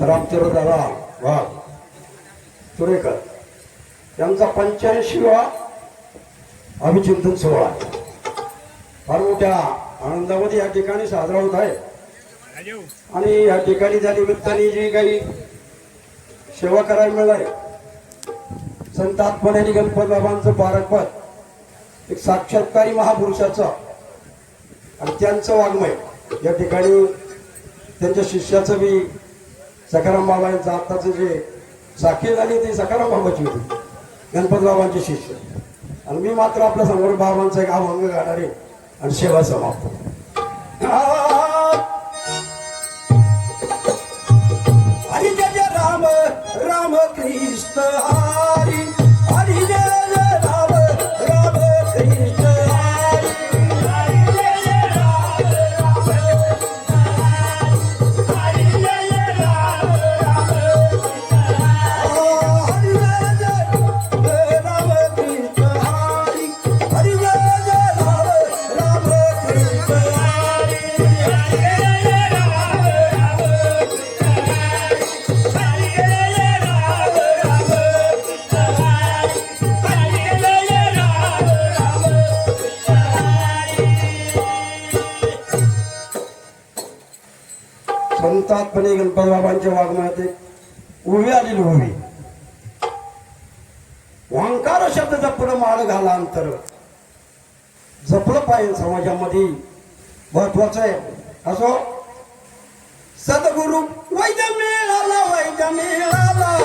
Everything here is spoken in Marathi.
रामचंद्र दादा वा. तुरेकर यांचा पंच्याऐंशीवा अभिचिंतन सोहळा फार मोठ्या आनंदामध्ये या ठिकाणी साजरा होत आहे. आणि या ठिकाणी त्या निमित्ताने जी काही सेवा करायला मिळाली संत आत्मनेनी गणपत बाबांचं पारकपत एक साक्षात्कारी महापुरुषाचं आणि त्यांचं वाङ्मय. या ठिकाणी त्यांच्या शिष्याचं बी सखाराम बाबा यांचं आत्ताचं जे साखी झाली ती सखाराम बाबाची होती. गणपत बाबांचे शिष्य. आणि मी मात्र आपल्यासमोर बाबांचा एक अभंग गाणारे आणि सेवा समाप्त. हरी राम राम कृष्ण. संतातपणे गणपत बाबांच्या वागण्यात एक उभी आलेली उभी. ओंकार शब्द जपलं माळ घाला अंतर. जपलं पाहिजे समाजामध्ये. महत्वाचं आहे. असो? सद्गुरु वैद्य मिळाला वैद्य मिळाला